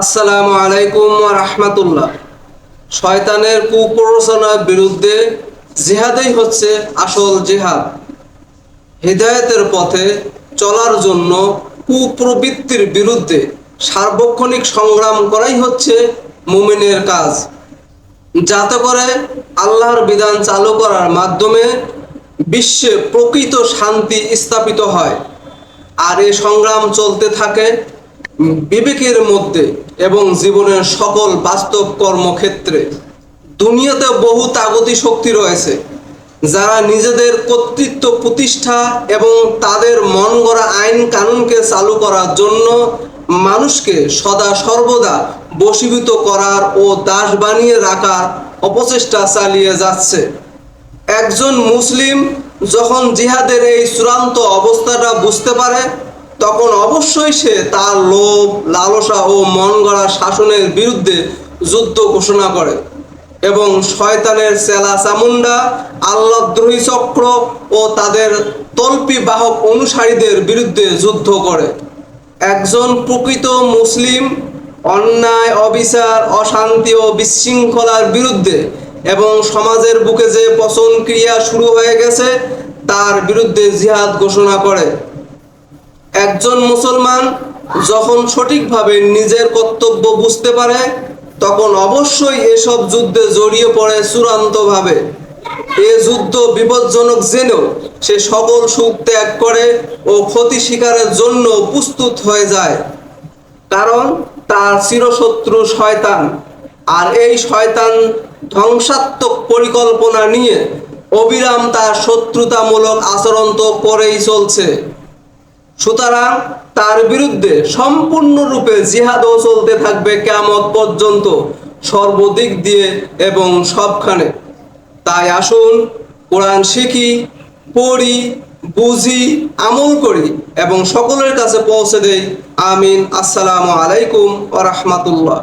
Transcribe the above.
আসসালামু আলাইকুম রাহমাতুল্লাহ। শয়তানের কুপ্ররোচনার বিরুদ্ধে জিহাদই হচ্ছে আসল জিহাদ। হৃদায়তের পথে চলার জন্য কুপ্রবৃত্তির বিরুদ্ধে সার্বক্ষণিক সংগ্রাম করাই হচ্ছে মুমিনের কাজ। যাতে করে আল্লাহর বিধান চালু করার মাধ্যমে বিশ্বে প্রকৃত শান্তি স্থাপিত হয়। আর এই সংগ্রাম চলতে থাকে বিবেকের মধ্যে এবং জীবনের সকল বাস্তব কর্মক্ষেত্রে দুনিয়াতে বহু তাগতি শক্তি রয়েছে, যারা নিজেদের কর্তৃত্ব প্রতিষ্ঠা এবং তাদের মন গড়া আইন কানুনকে চালু করার জন্য মানুষকে সদা সর্বদা বশীভূত করার ও দাস বানিয়ে রাখার অপচেষ্টা চালিয়ে যাচ্ছে। একজন মুসলিম যখন জিহাদের এই চূড়ান্ত অবস্থাটা বুঝতে পারে তখন অবশ্যই সে তার লোভ, লালসা ও মন গড়া শাসনের বিরুদ্ধে যুদ্ধ ঘোষণা করে এবং শয়তানের চেলা চামুন্ডা আল্লাদ্রোহী চক্র ও তাদের তল্পি বাহক অনুসারীদের বিরুদ্ধে যুদ্ধ করে। একজন প্রকৃত মুসলিম অন্যায়, অবিচার, অশান্তি ও বিশৃঙ্খলার বিরুদ্ধে এবং সমাজের বুকে যে পচন ক্রিয়া শুরু হয়ে গেছে, তার বিরুদ্ধে জিহাদ ঘোষণা করে। একজন মুসলমান যখন সঠিকভাবে নিজের কর্তব্য বুঝতে পারে, তখন অবশ্যই এসব যুদ্ধে জড়িয়ে পড়ে চূড়ান্তভাবে। এ যুদ্ধ বিপজ্জনক জেনেও সে সকল সুখ ত্যাগ করে ও ক্ষতি স্বীকারের জন্য প্রস্তুত হয়ে যায়। কারণ তার চিরশত্রু শয়তান। আর এই শয়তান ধ্বংসাত্মক পরিকল্পনা নিয়ে অবিরাম তার শত্রুতামূলক আচরণ তো করেই চলছে। সুতরাং তার বিরুদ্ধে সম্পূর্ণরূপে জিহাদও চলতে থাকবে কেমন পর্যন্ত, সর্বদিক দিয়ে এবং সবখানে। তাই আসুন, কোরআন শিখি, পড়ি, বুঝি, আমল করি এবং সকলের কাছে পৌঁছে দেই। আমিন। আসসালামু আলাইকুম ও রহমতুল্লাহ।